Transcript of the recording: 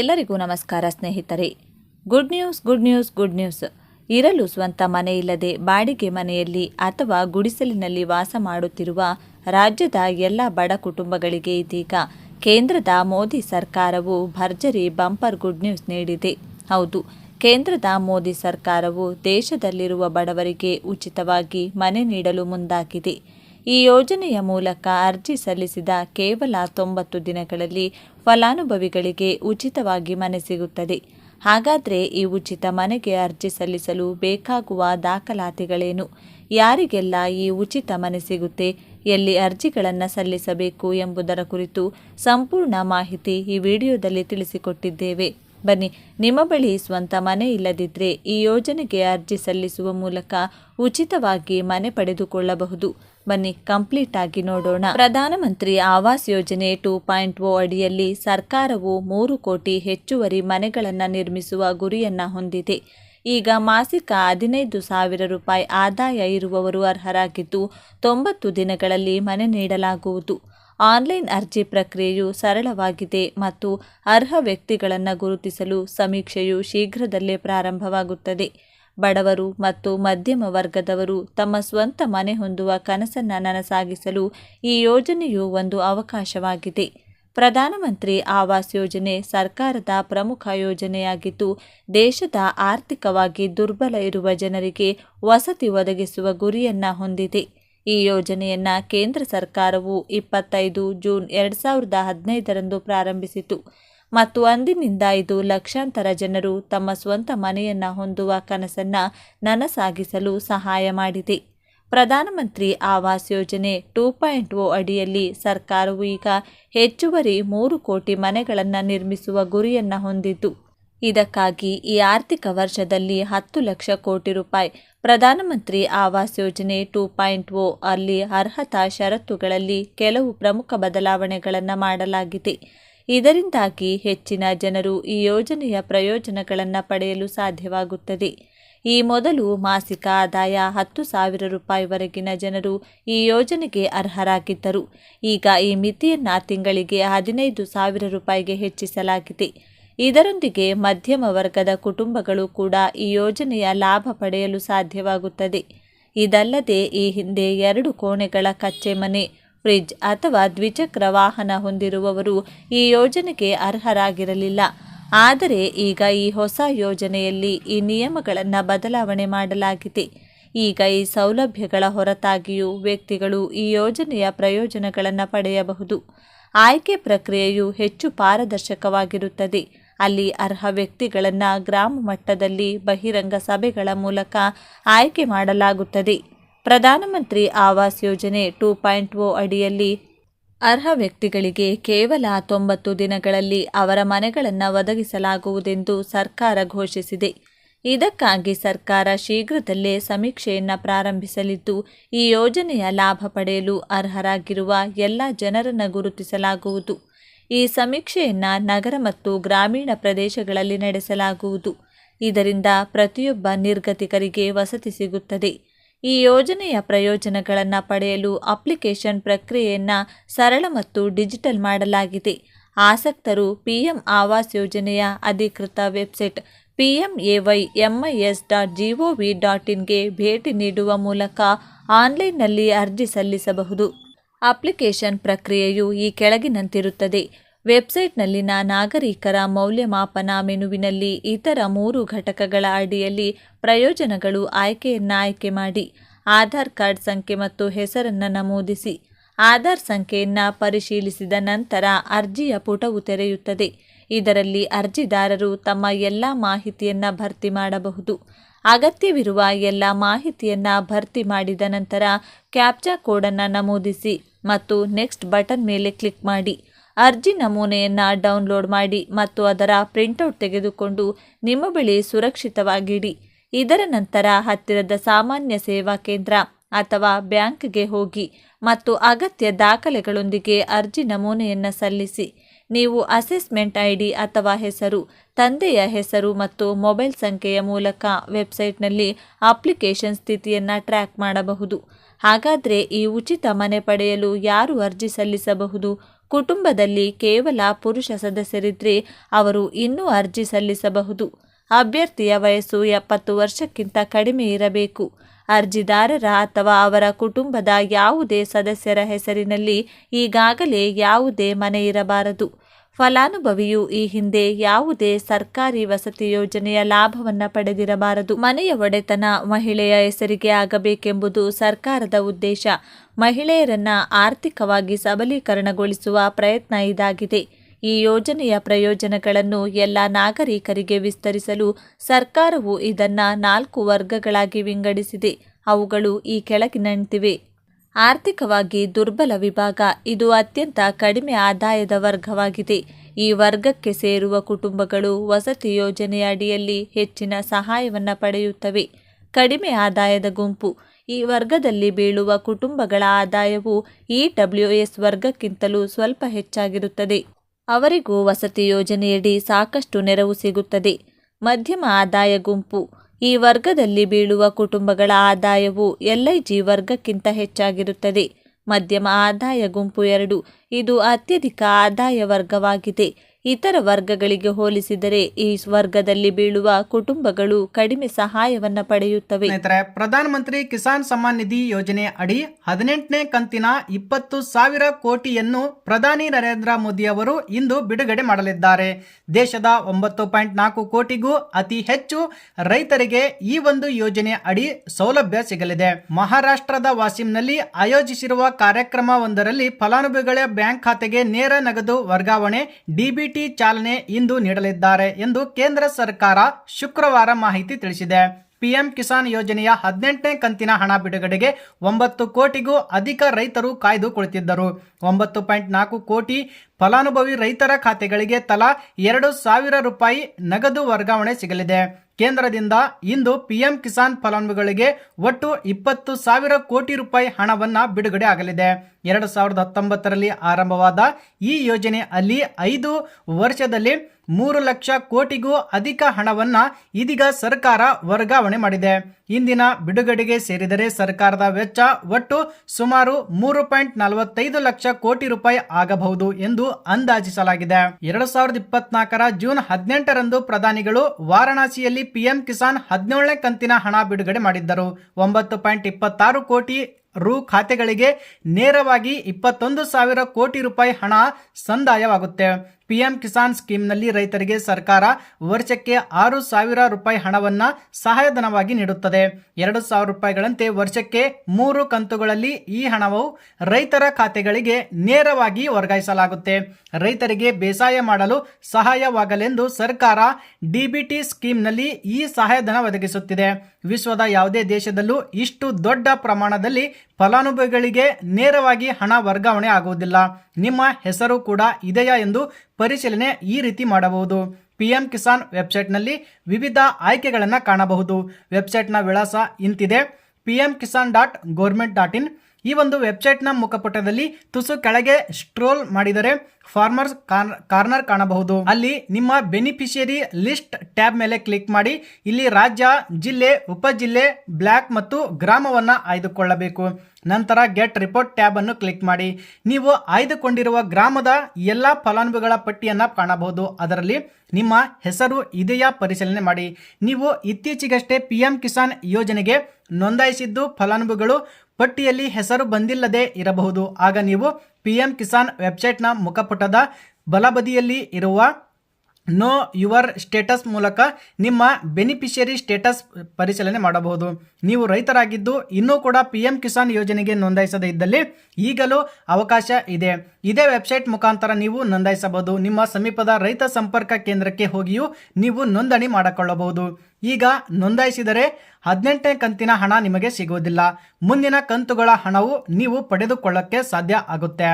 ಎಲ್ಲರಿಗೂ ನಮಸ್ಕಾರ ಸ್ನೇಹಿತರೆ. Good news good news good news ಇರಲು ಸ್ವಂತ ಮನೆಯಿಲ್ಲದೆ ಬಾಡಿಗೆ ಮನೆಯಲ್ಲಿ ಅಥವಾ ಗುಡಿಸಲಿನಲ್ಲಿ ವಾಸ ಮಾಡುತ್ತಿರುವ ರಾಜ್ಯದ ಎಲ್ಲ ಬಡ ಕುಟುಂಬಗಳಿಗೆ ಇದೀಗ ಕೇಂದ್ರದ ಮೋದಿ ಸರ್ಕಾರವು ಭರ್ಜರಿ ಬಂಪರ್ ಗುಡ್ ನ್ಯೂಸ್ ನೀಡಿದೆ. ಹೌದು, ಕೇಂದ್ರದ ಮೋದಿ ಸರ್ಕಾರವು ದೇಶದಲ್ಲಿರುವ ಬಡವರಿಗೆ ಉಚಿತವಾಗಿ ಮನೆ ನೀಡಲು ಮುಂದಾಗಿದೆ. ಈ ಯೋಜನೆಯ ಮೂಲಕ ಅರ್ಜಿ ಸಲ್ಲಿಸಿದ ಕೇವಲ ತೊಂಬತ್ತು ದಿನಗಳಲ್ಲಿ ಫಲಾನುಭವಿಗಳಿಗೆ ಉಚಿತವಾಗಿ ಮನೆ ಸಿಗುತ್ತದೆ. ಹಾಗಾದರೆ ಈ ಉಚಿತ ಮನೆಗೆ ಅರ್ಜಿ ಸಲ್ಲಿಸಲು ಬೇಕಾಗುವ ದಾಖಲಾತಿಗಳೇನು? ಯಾರಿಗೆಲ್ಲ ಈ ಉಚಿತ ಮನೆ ಸಿಗುತ್ತೆ? ಎಲ್ಲಿ ಅರ್ಜಿಗಳನ್ನು ಸಲ್ಲಿಸಬೇಕು ಎಂಬುದರ ಕುರಿತು ಸಂಪೂರ್ಣ ಮಾಹಿತಿ ಈ ವಿಡಿಯೋದಲ್ಲಿ ತಿಳಿಸಿಕೊಟ್ಟಿದ್ದೇವೆ. ಬನ್ನಿ, ನಿಮ್ಮ ಬಳಿ ಸ್ವಂತ ಮನೆ ಇಲ್ಲದಿದ್ದರೆ ಈ ಯೋಜನೆಗೆ ಅರ್ಜಿ ಸಲ್ಲಿಸುವ ಮೂಲಕ ಉಚಿತವಾಗಿ ಮನೆ ಪಡೆದುಕೊಳ್ಳಬಹುದು. ಬನ್ನಿ, ಕಂಪ್ಲೀಟ್ ಆಗಿ ನೋಡೋಣ. ಪ್ರಧಾನಮಂತ್ರಿ ಆವಾಸ್ ಯೋಜನೆ ಟೂ ಪಾಯಿಂಟ್ ಓ ಅಡಿಯಲ್ಲಿ ಸರ್ಕಾರವು ಮೂರು ಕೋಟಿ ಹೆಚ್ಚುವರಿ ಮನೆಗಳನ್ನು ನಿರ್ಮಿಸುವ ಗುರಿಯನ್ನು ಹೊಂದಿದೆ. ಈಗ ಮಾಸಿಕ ಹದಿನೈದು ಸಾವಿರ ರೂಪಾಯಿ ಆದಾಯ ಇರುವವರು ಅರ್ಹರಾಗಿದ್ದು, ತೊಂಬತ್ತು ದಿನಗಳಲ್ಲಿ ಮನೆ ನೀಡಲಾಗುವುದು. ಆನ್ಲೈನ್ ಅರ್ಜಿ ಪ್ರಕ್ರಿಯೆಯು ಸರಳವಾಗಿದೆ ಮತ್ತು ಅರ್ಹ ವ್ಯಕ್ತಿಗಳನ್ನು ಗುರುತಿಸಲು ಸಮೀಕ್ಷೆಯು ಶೀಘ್ರದಲ್ಲೇ ಪ್ರಾರಂಭವಾಗುತ್ತದೆ. ಬಡವರು ಮತ್ತು ಮಧ್ಯಮ ವರ್ಗದವರು ತಮ್ಮ ಸ್ವಂತ ಮನೆ ಹೊಂದುವ ಕನಸನ್ನು ನನಸಾಗಿಸಲು ಈ ಯೋಜನೆಯು ಒಂದು ಅವಕಾಶವಾಗಿದೆ. ಪ್ರಧಾನಮಂತ್ರಿ ಆವಾಸ್ ಯೋಜನೆ ಸರ್ಕಾರದ ಪ್ರಮುಖ ಯೋಜನೆಯಾಗಿದ್ದು, ದೇಶದ ಆರ್ಥಿಕವಾಗಿ ದುರ್ಬಲ ಇರುವ ಜನರಿಗೆ ವಸತಿ ಒದಗಿಸುವ ಗುರಿಯನ್ನ ಹೊಂದಿದೆ. ಈ ಯೋಜನೆಯನ್ನು ಕೇಂದ್ರ ಸರ್ಕಾರವು ಇಪ್ಪತ್ತೈದು ಜೂನ್ ಎರಡು ಸಾವಿರದ ಹದಿನೈದರಂದು ಪ್ರಾರಂಭಿಸಿತು. ಮತ್ತು ಅಂದಿನಿಂದ ಇದು ಲಕ್ಷಾಂತರ ಜನರು ತಮ್ಮ ಸ್ವಂತ ಮನೆಯನ್ನ ಹೊಂದುವ ಕನಸನ್ನ ನನಸಾಗಿಸಲು ಸಹಾಯ ಮಾಡಿದೆ. ಪ್ರಧಾನಮಂತ್ರಿ ಆವಾಸ್ ಯೋಜನೆ ಟೂ ಪಾಯಿಂಟ್ ಓ ಅಡಿಯಲ್ಲಿ ಸರ್ಕಾರವು ಈಗ ಹೆಚ್ಚುವರಿ ಮೂರು ಕೋಟಿ ಮನೆಗಳನ್ನು ನಿರ್ಮಿಸುವ ಗುರಿಯನ್ನು ಹೊಂದಿದ್ದು ಇದಕ್ಕಾಗಿ ಈ ಆರ್ಥಿಕ ವರ್ಷದಲ್ಲಿ ಹತ್ತು ಲಕ್ಷ ಕೋಟಿ ರೂಪಾಯಿ ಪ್ರಧಾನಮಂತ್ರಿ ಆವಾಸ್ ಯೋಜನೆ ಟೂ ಪಾಯಿಂಟ್ ಓ ಅಲ್ಲಿ ಅರ್ಹತಾ ಷರತ್ತುಗಳಲ್ಲಿ ಕೆಲವು ಪ್ರಮುಖ ಬದಲಾವಣೆಗಳನ್ನು ಮಾಡಲಾಗಿದೆ. ಇದರಿಂದಾಗಿ ಹೆಚ್ಚಿನ ಜನರು ಈ ಯೋಜನೆಯ ಪ್ರಯೋಜನಗಳನ್ನು ಪಡೆಯಲು ಸಾಧ್ಯವಾಗುತ್ತದೆ. ಈ ಮೊದಲು ಮಾಸಿಕ ಆದಾಯ ಹತ್ತು ಸಾವಿರ ರೂಪಾಯಿವರೆಗಿನ ಜನರು ಈ ಯೋಜನೆಗೆ ಅರ್ಹರಾಗಿದ್ದರು. ಈಗ ಈ ಮಿತಿಯನ್ನು ತಿಂಗಳಿಗೆ ಹದಿನೈದು ಸಾವಿರ ರೂಪಾಯಿಗೆ ಹೆಚ್ಚಿಸಲಾಗಿದೆ. ಇದರೊಂದಿಗೆ ಮಧ್ಯಮ ವರ್ಗದ ಕುಟುಂಬಗಳು ಕೂಡ ಈ ಯೋಜನೆಯ ಲಾಭ ಪಡೆಯಲು ಸಾಧ್ಯವಾಗುತ್ತದೆ. ಇದಲ್ಲದೆ ಈ ಹಿಂದೆ ಎರಡು ಕೋಣೆಗಳ ಕಚ್ಚೆ ಮನೆ, ಫ್ರಿಡ್ಜ್ ಅಥವಾ ದ್ವಿಚಕ್ರ ವಾಹನ ಹೊಂದಿರುವವರು ಈ ಯೋಜನೆಗೆ ಅರ್ಹರಾಗಿರಲಿಲ್ಲ. ಆದರೆ ಈಗ ಈ ಹೊಸ ಯೋಜನೆಯಲ್ಲಿ ಈ ನಿಯಮಗಳನ್ನು ಬದಲಾವಣೆ ಮಾಡಲಾಗಿದೆ. ಈಗ ಈ ಸೌಲಭ್ಯಗಳ ಹೊರತಾಗಿಯೂ ವ್ಯಕ್ತಿಗಳು ಈ ಯೋಜನೆಯ ಪ್ರಯೋಜನಗಳನ್ನು ಪಡೆಯಬಹುದು. ಆಯ್ಕೆ ಪ್ರಕ್ರಿಯೆಯು ಹೆಚ್ಚು ಪಾರದರ್ಶಕವಾಗಿರುತ್ತದೆ. ಅಲ್ಲಿ ಅರ್ಹ ವ್ಯಕ್ತಿಗಳನ್ನು ಗ್ರಾಮ ಮಟ್ಟದಲ್ಲಿ ಬಹಿರಂಗ ಸಭೆಗಳ ಮೂಲಕ ಆಯ್ಕೆ ಮಾಡಲಾಗುತ್ತದೆ. ಪ್ರಧಾನಮಂತ್ರಿ ಆವಾಸ್ ಯೋಜನೆ ಟೂ ಪಾಯಿಂಟ್ ಓ ಅಡಿಯಲ್ಲಿ ಅರ್ಹ ವ್ಯಕ್ತಿಗಳಿಗೆ ಕೇವಲ ತೊಂಬತ್ತು ದಿನಗಳಲ್ಲಿ ಅವರ ಮನೆಗಳನ್ನು ಒದಗಿಸಲಾಗುವುದೆಂದು ಸರ್ಕಾರ ಘೋಷಿಸಿದೆ. ಇದಕ್ಕಾಗಿ ಸರ್ಕಾರ ಶೀಘ್ರದಲ್ಲೇ ಸಮೀಕ್ಷೆಯನ್ನು ಪ್ರಾರಂಭಿಸಲಿದ್ದು, ಈ ಯೋಜನೆಯ ಲಾಭ ಪಡೆಯಲು ಅರ್ಹರಾಗಿರುವ ಎಲ್ಲ ಜನರನ್ನು ಗುರುತಿಸಲಾಗುವುದು. ಈ ಸಮೀಕ್ಷೆಯನ್ನು ನಗರ ಮತ್ತು ಗ್ರಾಮೀಣ ಪ್ರದೇಶಗಳಲ್ಲಿ ನಡೆಸಲಾಗುವುದು. ಇದರಿಂದ ಪ್ರತಿಯೊಬ್ಬ ನಿರ್ಗತಿಕರಿಗೆ ವಸತಿ ಸಿಗುತ್ತದೆ. ಈ ಯೋಜನೆಯ ಪ್ರಯೋಜನಗಳನ್ನು ಪಡೆಯಲು ಅಪ್ಲಿಕೇಶನ್ ಪ್ರಕ್ರಿಯೆಯನ್ನು ಸರಳ ಮತ್ತು ಡಿಜಿಟಲ್ ಮಾಡಲಾಗಿದೆ. ಆಸಕ್ತರು ಪಿಎಂ ಆವಾಸ್ ಯೋಜನೆಯ ಅಧಿಕೃತ website PMAY MIS dot GOV dot ಇನ್ಗೆ ಭೇಟಿ ನೀಡುವ ಮೂಲಕ ಆನ್ಲೈನ್ನಲ್ಲಿ ಅರ್ಜಿ ಸಲ್ಲಿಸಬಹುದು. ಅಪ್ಲಿಕೇಶನ್ ಪ್ರಕ್ರಿಯೆಯು ಈ ಕೆಳಗಿನಂತಿರುತ್ತದೆ. ವೆಬ್ಸೈಟ್ನಲ್ಲಿನ ನಾಗರಿಕರ ಮೌಲ್ಯಮಾಪನ ಮೆನುವಿನಲ್ಲಿ ಇತರ ಮೂರು ಘಟಕಗಳ ಅಡಿಯಲ್ಲಿ ಪ್ರಯೋಜನಗಳು ಆಯ್ಕೆಯನ್ನು ಆಯ್ಕೆ ಮಾಡಿ. ಆಧಾರ್ ಕಾರ್ಡ್ ಸಂಖ್ಯೆ ಮತ್ತು ಹೆಸರನ್ನು ನಮೂದಿಸಿ. ಆಧಾರ್ ಸಂಖ್ಯೆಯನ್ನು ಪರಿಶೀಲಿಸಿದ ನಂತರ ಅರ್ಜಿಯ ಪುಟವು ತೆರೆಯುತ್ತದೆ. ಇದರಲ್ಲಿ ಅರ್ಜಿದಾರರು ತಮ್ಮ ಎಲ್ಲ ಮಾಹಿತಿಯನ್ನು ಭರ್ತಿ ಮಾಡಬಹುದು. ಅಗತ್ಯವಿರುವ ಎಲ್ಲ ಮಾಹಿತಿಯನ್ನು ಭರ್ತಿ ಮಾಡಿದ ನಂತರ ಕ್ಯಾಪ್ಚಾ ಕೋಡನ್ನು ನಮೂದಿಸಿ. ಮತ್ತು ನೆಕ್ಸ್ಟ್ ಬಟನ್ ಮೇಲೆ ಕ್ಲಿಕ್ ಮಾಡಿ. ಅರ್ಜಿ ನಮೂನೆಯನ್ನು ಡೌನ್ಲೋಡ್ ಮಾಡಿ ಮತ್ತು ಅದರ ಪ್ರಿಂಟೌಟ್ ತೆಗೆದುಕೊಂಡು ನಿಮ್ಮ ಬಳಿ ಸುರಕ್ಷಿತವಾಗಿಡಿ. ಇದರ ನಂತರ ಹತ್ತಿರದ ಸಾಮಾನ್ಯ ಸೇವಾ ಕೇಂದ್ರ ಅಥವಾ ಬ್ಯಾಂಕ್ಗೆ ಹೋಗಿ ಮತ್ತು ಅಗತ್ಯ ದಾಖಲೆಗಳೊಂದಿಗೆ ಅರ್ಜಿ ನಮೂನೆಯನ್ನು ಸಲ್ಲಿಸಿ. ನೀವು ಅಸೆಸ್ಮೆಂಟ್ ಐಡಿ ಅಥವಾ ಹೆಸರು, ತಂದೆಯ ಹೆಸರು ಮತ್ತು ಮೊಬೈಲ್ ಸಂಖ್ಯೆಯ ಮೂಲಕ ವೆಬ್ಸೈಟ್ನಲ್ಲಿ ಅಪ್ಲಿಕೇಶನ್ ಸ್ಥಿತಿಯನ್ನು ಟ್ರ್ಯಾಕ್ ಮಾಡಬಹುದು. ಹಾಗಾದರೆ ಈ ಉಚಿತ ಮನೆ ಪಡೆಯಲು ಯಾರು ಅರ್ಜಿ ಸಲ್ಲಿಸಬಹುದು? ಕುಟುಂಬದಲ್ಲಿ ಕೇವಲ ಪುರುಷ ಸದಸ್ಯರಿದ್ದರೆ ಅವರು ಇನ್ನೂ ಅರ್ಜಿ ಸಲ್ಲಿಸಬಹುದು. ಅಭ್ಯರ್ಥಿಯ ವಯಸ್ಸು ಎಪ್ಪತ್ತು ವರ್ಷಕ್ಕಿಂತ ಕಡಿಮೆ ಇರಬೇಕು. ಅರ್ಜಿದಾರರ ಅಥವಾ ಅವರ ಕುಟುಂಬದ ಯಾವುದೇ ಸದಸ್ಯರ ಹೆಸರಿನಲ್ಲಿ ಈಗಾಗಲೇ ಯಾವುದೇ ಮನೆ ಇರಬಾರದು. ಫಲಾನುಭವಿಯು ಈ ಹಿಂದೆ ಯಾವುದೇ ಸರ್ಕಾರಿ ವಸತಿ ಯೋಜನೆಯ ಲಾಭವನ್ನು ಪಡೆದಿರಬಾರದು. ಮನೆಯ ಒಡೆತನ ಮಹಿಳೆಯ ಹೆಸರಿಗೆ ಆಗಬೇಕೆಂಬುದು ಸರ್ಕಾರದ ಉದ್ದೇಶ. ಮಹಿಳೆಯರನ್ನ ಆರ್ಥಿಕವಾಗಿ ಸಬಲೀಕರಣಗೊಳಿಸುವ ಪ್ರಯತ್ನ ಇದಾಗಿದೆ. ಈ ಯೋಜನೆಯ ಪ್ರಯೋಜನಗಳನ್ನು ಎಲ್ಲ ನಾಗರಿಕರಿಗೆ ವಿಸ್ತರಿಸಲು ಸರ್ಕಾರವು ಇದನ್ನು ನಾಲ್ಕು ವರ್ಗಗಳಾಗಿ ವಿಂಗಡಿಸಿದೆ. ಅವುಗಳು ಈ ಕೆಳಗಿನಂತಿವೆ ಆರ್ಥಿಕವಾಗಿ ದುರ್ಬಲ ವಿಭಾಗ ಇದು ಅತ್ಯಂತ ಕಡಿಮೆ ಆದಾಯದ ವರ್ಗವಾಗಿದೆ. ಈ ವರ್ಗಕ್ಕೆ ಸೇರುವ ಕುಟುಂಬಗಳು ವಸತಿ ಯೋಜನೆಯ ಅಡಿಯಲ್ಲಿ ಹೆಚ್ಚಿನ ಸಹಾಯವನ್ನು ಪಡೆಯುತ್ತವೆ. ಕಡಿಮೆ ಆದಾಯದ ಗುಂಪು. ಈ ವರ್ಗದಲ್ಲಿ ಬೀಳುವ ಕುಟುಂಬಗಳ ಆದಾಯವು ಇ ಡಬ್ಲ್ಯೂ ಎಸ್ ವರ್ಗಕ್ಕಿಂತಲೂ ಸ್ವಲ್ಪ ಹೆಚ್ಚಾಗಿರುತ್ತದೆ. ಅವರಿಗೂ ವಸತಿ ಯೋಜನೆಯಡಿ ಸಾಕಷ್ಟು ನೆರವು ಸಿಗುತ್ತದೆ. ಮಧ್ಯಮ ಆದಾಯ ಗುಂಪು. ಈ ವರ್ಗದಲ್ಲಿ ಬೀಳುವ ಕುಟುಂಬಗಳ ಆದಾಯವು ಎಲ್ಐಜಿ ವರ್ಗಕ್ಕಿಂತ ಹೆಚ್ಚಾಗಿರುತ್ತದೆ. ಮಧ್ಯಮ ಆದಾಯ ಗುಂಪು ಎರಡು. ಇದು ಅತ್ಯಧಿಕ ಆದಾಯ ವರ್ಗವಾಗಿದೆ. ಇತರ ವರ್ಗಗಳಿಗೆ ಹೋಲಿಸಿದರೆ ಈ ವರ್ಗದಲ್ಲಿ ಬೀಳುವ ಕುಟುಂಬಗಳು ಕಡಿಮೆ ಸಹಾಯವನ್ನು ಪಡೆಯುತ್ತವೆ. ಪ್ರಧಾನಮಂತ್ರಿ ಪ್ರಧಾನ ಮಂತ್ರಿ ಕಿಸಾನ್ ಸಮ್ಮಾನ್ ನಿಧಿ ಯೋಜನೆ ಅಡಿ ಹದಿನೆಂಟನೇ ಕಂತಿನ ಇಪ್ಪತ್ತು ಸಾವಿರ ಕೋಟಿಯನ್ನು ಪ್ರಧಾನಿ ನರೇಂದ್ರ ಮೋದಿ ಅವರು ಇಂದು ಬಿಡುಗಡೆ ಮಾಡಲಿದ್ದಾರೆ. ದೇಶದ ಒಂಬತ್ತು ಪಾಯಿಂಟ್ ನಾಲ್ಕು ಕೋಟಿಗೂ ಅತಿ ಹೆಚ್ಚು ರೈತರಿಗೆ ಈ ಒಂದು ಯೋಜನೆ ಅಡಿ ಸೌಲಭ್ಯ ಸಿಗಲಿದೆ. ಮಹಾರಾಷ್ಟ್ರದ ವಾಸಿಂನಲ್ಲಿ ಆಯೋಜಿಸಿರುವ ಕಾರ್ಯಕ್ರಮವೊಂದರಲ್ಲಿ ಫಲಾನುಭವಿಗಳ ಬ್ಯಾಂಕ್ ಖಾತೆಗೆ ನೇರ ನಗದು ವರ್ಗಾವಣೆ ಡಿಬಿಟಿ ಚಾಲನೆ ಇಂದು ನೀಡಲಿದ್ದಾರೆ ಎಂದು ಕೇಂದ್ರ ಸರ್ಕಾರ ಶುಕ್ರವಾರ ಮಾಹಿತಿ ತಿಳಿಸಿದೆ. ಪಿಎಂ ಕಿಸಾನ್ ಯೋಜನೆಯ ಹದಿನೆಂಟನೇ ಕಂತಿನ ಹಣ ಬಿಡುಗಡೆಗೆ ಒಂಬತ್ತು ಕೋಟಿಗೂ ಅಧಿಕ ರೈತರು ಕಾಯ್ದು ಕುಳಿತಿದ್ದರು. ಒಂಬತ್ತು ಪಾಯಿಂಟ್ ನಾಲ್ಕು ಕೋಟಿ ಫಲಾನುಭವಿ ರೈತರ ಖಾತೆಗಳಿಗೆ ತಲಾ ಎರಡು ಸಾವಿರ ರೂಪಾಯಿ ನಗದು ವರ್ಗಾವಣೆ ಸಿಗಲಿದೆ. ಕೇಂದ್ರದಿಂದ ಇಂದು ಪಿಎಂ ಕಿಸಾನ್ ಫಲಾನುಭವಿಗಳಿಗೆ ಒಟ್ಟು ಇಪ್ಪತ್ತು ಸಾವಿರ ಕೋಟಿ ರೂಪಾಯಿ ಹಣವನ್ನ ಬಿಡುಗಡೆ ಆಗಲಿದೆ. ಎರಡು ಸಾವಿರದ ಹತ್ತೊಂಬತ್ತರಲ್ಲಿ ಆರಂಭವಾದ ಈ ಯೋಜನೆ ಅಲ್ಲಿ ಐದು ವರ್ಷದಲ್ಲಿ ಮೂರು ಲಕ್ಷ ಕೋಟಿಗೂ ಅಧಿಕ ಹಣವನ್ನ ಇದೀಗ ಸರ್ಕಾರ ವರ್ಗಾವಣೆ ಮಾಡಿದೆ. ಇಂದಿನ ಬಿಡುಗಡೆಗೆ ಸೇರಿದರೆ ಸರ್ಕಾರದ ವೆಚ್ಚ ಒಟ್ಟು ಸುಮಾರು ಮೂರು ಪಾಯಿಂಟ್ ನಲವತ್ತೈದು ಲಕ್ಷ ಕೋಟಿ ರೂಪಾಯಿ ಆಗಬಹುದು ಎಂದು ಅಂದಾಜಿಸಲಾಗಿದೆ. ಎರಡು ಸಾವಿರದ ಇಪ್ಪತ್ನಾಲ್ಕರ ಜೂನ್ ಹದಿನೆಂಟರಂದು ಪ್ರಧಾನಿಗಳು ವಾರಾಣಸಿಯಲ್ಲಿ ಪಿಎಂ ಕಿಸಾನ್ ಹದಿನೇಳನೇ ಕಂತಿನ ಹಣ ಬಿಡುಗಡೆ ಮಾಡಿದ್ದರು. ಒಂಬತ್ತು ಪಾಯಿಂಟ್ ಇಪ್ಪತ್ತಾರು ಕೋಟಿ ರು ಖಾತೆಗಳಿಗೆ ನೇರವಾಗಿ ಇಪ್ಪತ್ತೊಂದು ಸಾವಿರ ಕೋಟಿ ರೂಪಾಯಿ ಹಣ ಸಂದಾಯವಾಗುತ್ತೆ. ಪಿಎಂ ಕಿಸಾನ್ ಸ್ಕೀಮ್ನಲ್ಲಿ ರೈತರಿಗೆ ಸರ್ಕಾರ ವರ್ಷಕ್ಕೆ ಆರು ಸಾವಿರ ರೂಪಾಯಿ ಹಣವನ್ನ ಸಹಾಯಧನವಾಗಿ ನೀಡುತ್ತದೆ. ಎರಡು ಸಾವಿರ ರೂಪಾಯಿಗಳಂತೆ ವರ್ಷಕ್ಕೆ ಮೂರು ಕಂತುಗಳಲ್ಲಿ ಈ ಹಣವು ರೈತರ ಖಾತೆಗಳಿಗೆ ನೇರವಾಗಿ ವರ್ಗಾಯಿಸಲಾಗುತ್ತೆ. ರೈತರಿಗೆ ಬೇಸಾಯ ಮಾಡಲು ಸಹಾಯವಾಗಲೆಂದು ಸರ್ಕಾರ ಡಿಬಿಟಿ ಸ್ಕೀಮ್ನಲ್ಲಿ ಈ ಸಹಾಯಧನ ಒದಗಿಸುತ್ತಿದೆ. ವಿಶ್ವದ ಯಾವುದೇ ದೇಶದಲ್ಲೂ ಇಷ್ಟು ದೊಡ್ಡ ಪ್ರಮಾಣದಲ್ಲಿ ಫಲಾನುಭವಿಗಳಿಗೆ ನೇರವಾಗಿ ಹಣ ವರ್ಗಾವಣೆ ಆಗುವುದಿಲ್ಲ. ನಿಮ್ಮ ಹೆಸರು ಕೂಡ ಇದೆಯಾ ಎಂದು ಪರಿಶೀಲನೆ ಈ ರೀತಿ ಮಾಡಬಹುದು. ಪಿಎಂ ಕಿಸಾನ್ ವೆಬ್ಸೈಟ್ನಲ್ಲಿ ವಿವಿಧ ಆಯ್ಕೆಗಳನ್ನು ಕಾಣಬಹುದು. ವೆಬ್ಸೈಟ್ನ ವಿಳಾಸ ಇಂತಿದೆ. P M Kisan dot government dot in. ಈ ಒಂದು ವೆಬ್ಸೈಟ್ನ ಮುಖಪುಟದಲ್ಲಿ ತುಸು ಕೆಳಗೆ ಸ್ಟ್ರೋಲ್ ಮಾಡಿದರೆ ಫಾರ್ಮರ್ಸ್ ಕಾರ್ನರ್ ಕಾಣಬಹುದು. ಅಲ್ಲಿ ನಿಮ್ಮ ಬೆನಿಫಿಷಿಯರಿ ಲಿಸ್ಟ್ ಟ್ಯಾಬ್ ಮೇಲೆ ಕ್ಲಿಕ್ ಮಾಡಿ ಇಲ್ಲಿ ರಾಜ್ಯ, ಜಿಲ್ಲೆ, ಉಪಜಿಲ್ಲೆ, ಬ್ಲಾಕ್ ಮತ್ತು ಗ್ರಾಮವನ್ನ ಆಯ್ದುಕೊಳ್ಳಬೇಕು. ನಂತರ ಗೆಟ್ ರಿಪೋರ್ಟ್ ಟ್ಯಾಬ್ ಅನ್ನು ಕ್ಲಿಕ್ ಮಾಡಿ. ನೀವು ಆಯ್ದುಕೊಂಡಿರುವ ಗ್ರಾಮದ ಎಲ್ಲ ಫಲಾನುಭವಿಗಳ ಪಟ್ಟಿಯನ್ನ ಕಾಣಬಹುದು. ಅದರಲ್ಲಿ ನಿಮ್ಮ ಹೆಸರು ಇದೆಯಾ ಪರಿಶೀಲನೆ ಮಾಡಿ. ನೀವು ಇತ್ತೀಚೆಗಷ್ಟೇ ಪಿ ಕಿಸಾನ್ ಯೋಜನೆಗೆ ನೋಂದಾಯಿಸಿದ್ದು ಫಲಾನುಭವಿಗಳು ಪಟ್ಟಿಯಲ್ಲಿ ಹೆಸರು ಬಂದಿಲ್ಲದೆ ಇರಬಹುದು. ಆಗ ನೀವು ಪಿ ಕಿಸಾನ್ ವೆಬ್ಸೈಟ್ನ ಮುಖಪುಟದ ಬಲಬದಿಯಲ್ಲಿ ಇರುವ ನೋ ಯುವರ್ ಸ್ಟೇಟಸ್ ಮೂಲಕ ನಿಮ್ಮ ಬೆನಿಫಿಷಿಯರಿ ಸ್ಟೇಟಸ್ ಪರಿಶೀಲನೆ ಮಾಡಬಹುದು. ನೀವು ರೈತರಾಗಿದ್ದು ಇನ್ನೂ ಕೂಡ ಪಿ ಎಂ ಕಿಸಾನ್ ಯೋಜನೆಗೆ ನೋಂದಾಯಿಸದೇ ಇದ್ದಲ್ಲಿ ಈಗಲೂ ಅವಕಾಶ ಇದೆ. ಇದೇ ವೆಬ್ಸೈಟ್ ಮುಖಾಂತರ ನೀವು ನೋಂದಾಯಿಸಬಹುದು. ನಿಮ್ಮ ಸಮೀಪದ ರೈತ ಸಂಪರ್ಕ ಕೇಂದ್ರಕ್ಕೆ ಹೋಗಿಯೂ ನೀವು ನೋಂದಣಿ ಮಾಡಿಕೊಳ್ಳಬಹುದು. ಈಗ ನೋಂದಾಯಿಸಿದರೆ ಹದಿನೆಂಟನೇ ಕಂತಿನ ಹಣ ನಿಮಗೆ ಸಿಗುವುದಿಲ್ಲ. ಮುಂದಿನ ಕಂತುಗಳ ಹಣವು ನೀವು ಪಡೆದುಕೊಳ್ಳಕ್ಕೆ ಸಾಧ್ಯ ಆಗುತ್ತೆ.